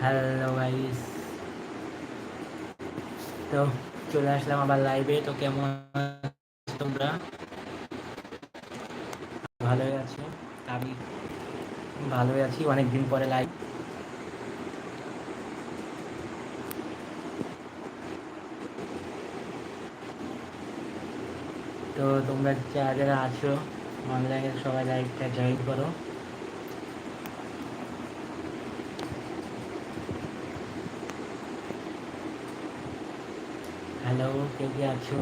Hello guys তো, চলে আসলাম আবার লাইভে তো কেমন তোমরা? ভালোই আছো। আমি ভালোই আছি। অনেকদিন পরে লাইভ তো, তোমরা যারা যারা আছো অনলাইনে সবাই লাইভটা জয়েন করো। হ্যালো কে কে আছো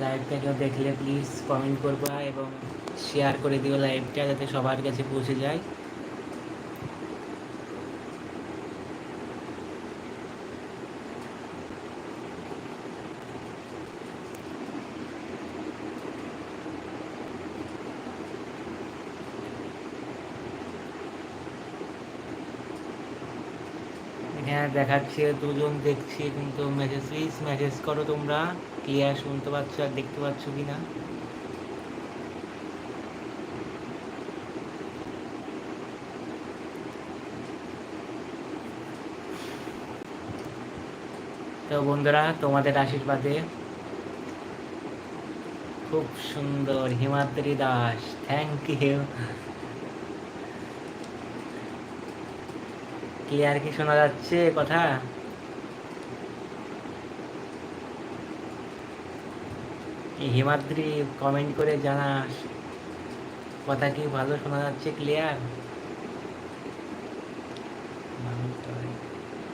লাইভটা কেউ দেখলে প্লিজ কমেন্ট করবা এবং শেয়ার করে দিও লাইভটা যাতে সবার কাছে পৌঁছে যায়। হ্যাঁ দেখাচ্ছে, দুজন দেখছি, কিন্তু মেসেজ প্লিজ মেসেজ করো তোমরা। ক্লিয়ার শুনতে পাচ্ছ আর দেখতে পাচ্ছ কি না তো বন্ধুরা, তোমাদের আশীর্বাদে খুব সুন্দর Himadri Das. Thank you clear কি শোনা যাচ্ছে কথা? হিমাদ্রি কমেন্ট করে জানাস, কথা কি ভালো শোনা যাচ্ছে ক্লিয়ার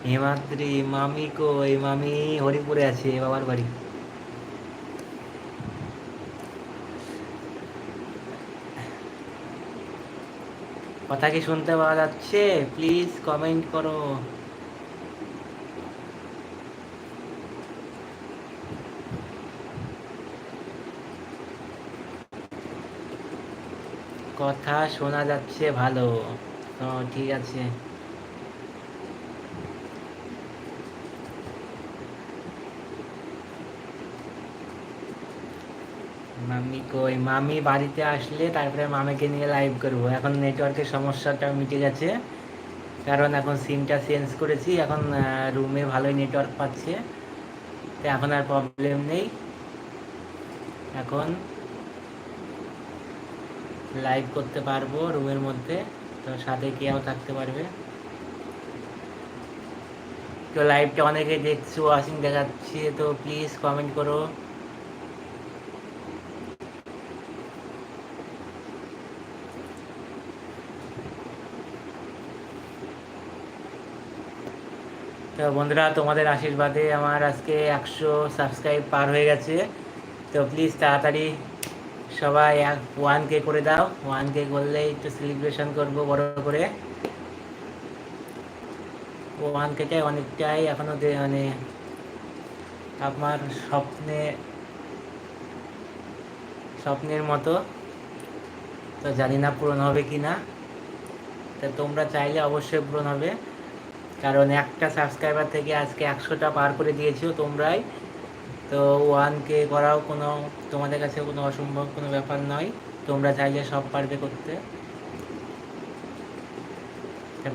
হিমাদ্রি, মামি কই? মামি হরিপুরে আছে, বাবার বাড়ি। কথা কি শুনতে পাওয়া যাচ্ছে? প্লিজ কমেন্ট করো। কথা শোনা যাচ্ছে ভালো। তো ঠিক আছে। মামি কই? মামি বাড়িতে আসলে তারপরে মামিকে নিয়ে লাইভ করব। এখন নেটওয়ার্কের সমস্যাটা মিটে গেছে। কারণ এখন সিমটা চেঞ্জ করেছি। এখন রুমে ভালোই নেটওয়ার্ক পাচ্ছে। তো এখন আর প্রবলেম নেই। এখন লাইভ করতে পারব রুমের মধ্যে। তো সাথে কেউ থাকতে পারবে। তো লাইভটা অনেকে দেখছ ওয়াশিং দেখাচ্ছে। তো প্লিজ কমেন্ট করো। তো বন্ধুরা, তোমাদের আশীর্বাদে আমার আজকে একশো সাবস্ক্রাইব পার হয়ে গেছে। তো প্লিজ তাড়াতাড়ি সবাই এক ওয়ান কে করে দাও। ওয়ান কে করলে একটু সেলিব্রেশন করব বড় করে। ওয়ান কেটাই অনেকটাই এখনও মানে আমার স্বপ্নে, স্বপ্নের মতো। তো জানি না পূরণ হবে কি না তো তোমরা চাইলে অবশ্যই পূরণ হবে। কারণ একটা সাবস্ক্রাইবার থেকে আজকে একশোটা পার করে দিয়েছ তোমরাই। তো ওয়ান কে করাও কোনো, তোমাদের কাছে কোনো অসম্ভব কোনো ব্যাপার নয়। তোমরা চাইলে সব পারবে করতে।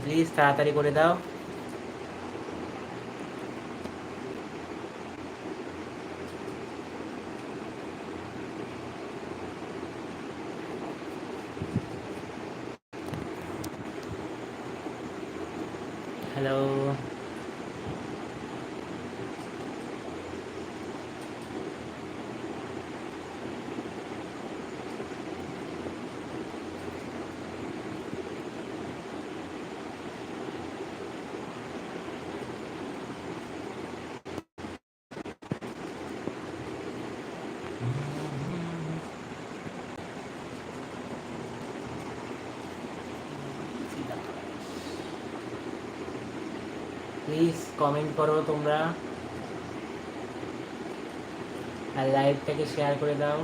প্লিজ তাড়াতাড়ি করে দাও। হ্যালো প্লিজ কমেন্ট করো তোমরা। আর লাইভটাকে শেয়ার করে দাও।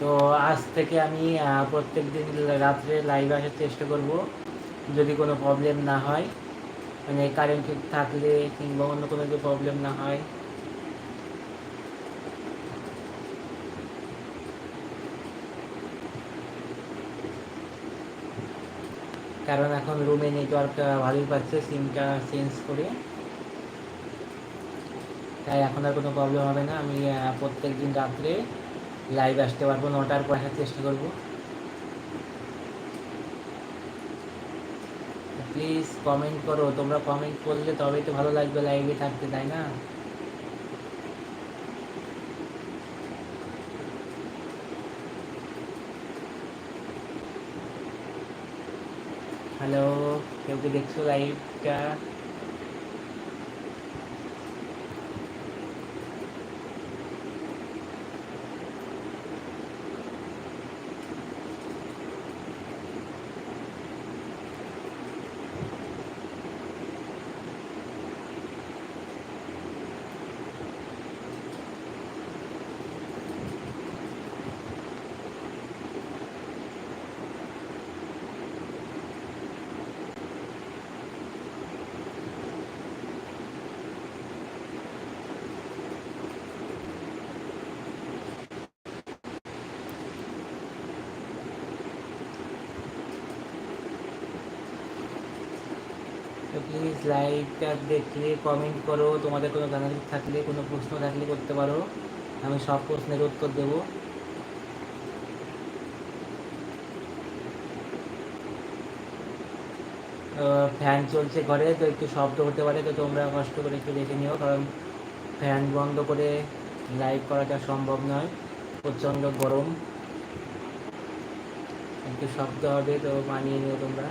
তো আজ থেকে আমি প্রত্যেক দিন রাত্রে লাইভ আসার চেষ্টা করব। যদি কোনো প্রবলেম না হয় মানে কারেন্ট থাকলে কিংবা অন্য কোনো যে প্রবলেম না হয় কারণ এখন রুমে নেটওয়ার্ক ভালোই পাচ্ছে সিমটা চেঞ্জ করে। তাই এখন আর কোনো প্রবলেম হবে না। আমি প্রত্যেক দিন রাত্রে লাইভ আসতে পারব। নটার পর আসার চেষ্টা করব। প্লিজ কমেন্ট করো। তোমরা কমেন্ট করলে তবেই তো ভালো লাগবে লাইভে থাকতে, তাই না? হ্যালো কেউ কি দেখছ লাইভটা প্লিজ লাইভটা দেখলে কমেন্ট করো। তোমাদের কোনো জানার থাকলে, কোনো প্রশ্ন থাকলে করতে পারো। আমি সব প্রশ্নের উত্তর দেবো। ফ্যান চলছে ঘরে, তো একটু শব্দ হতে পারে, তো তোমরা কষ্ট করে একটু দেখে নিও, কারণ ফ্যান বন্ধ করে লাইভ করাটা সম্ভব নয়। প্রচণ্ড গরম। একটু শব্দ হবে, তো মানিয়ে নিও তোমরা।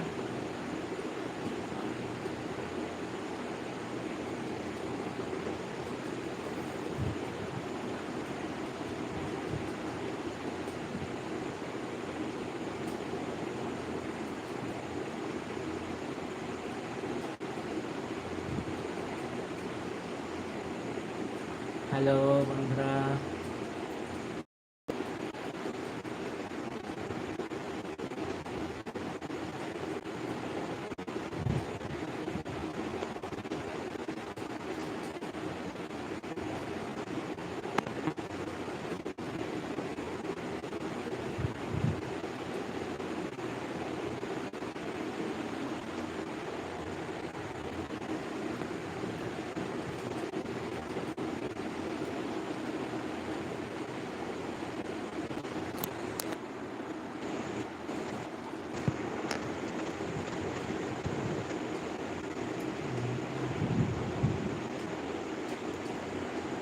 হ্যালো বন্ধুরা।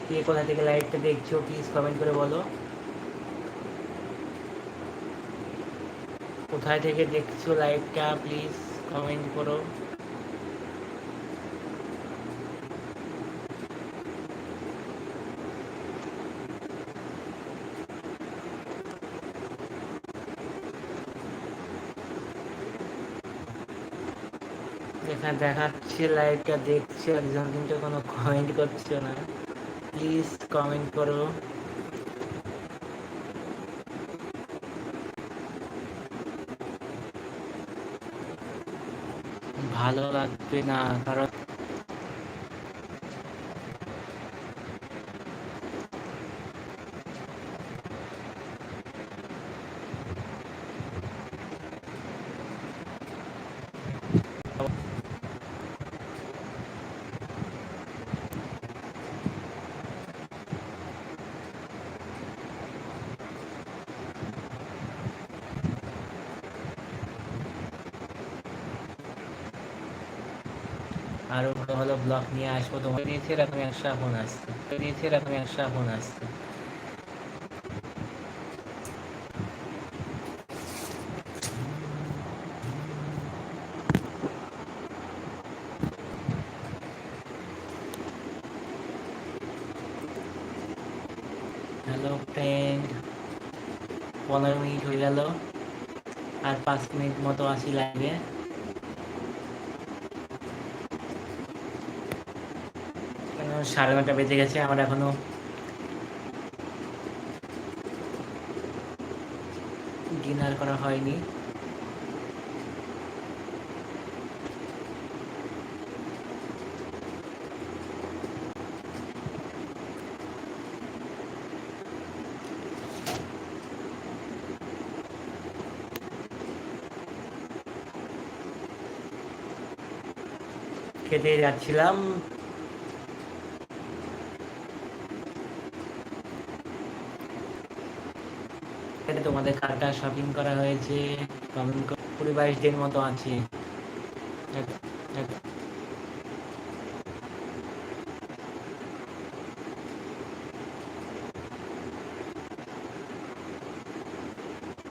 কে কোথা থেকে লাইভটা দেখছ প্লিজ কমেন্ট করে বলো। কোথায় থেকে দেখছ লাইভটা প্লিজ কমেন্ট করো। এখানে দেখাচ্ছে, লাইভটা দেখছে একজন কিন্তু কোনো কমেন্ট করছ না। প্লিজ কমেন্ট করো। ভালো লাগবে না কারণ আরও ভালো ব্লগ নিয়ে আসব। তোমার নিয়েছে এরকম একশো ফোন আসছে। নিয়েছে এরকম একশো ফোন আসছে। হ্যালো ফ্রেন্ড পনেরো মিনিট হয়ে গেল। আর পাঁচ মিনিট মতো আসি লাগে সাড়ে নটা বেজে গেছে আমার এখনও ডিনার করা হয়নি। খেতে যাচ্ছিলাম। এটা তোমাদের কারটা শপিং করা হয়েছে কমেন্ট কুড়ি বাইশ দিন মতো আছে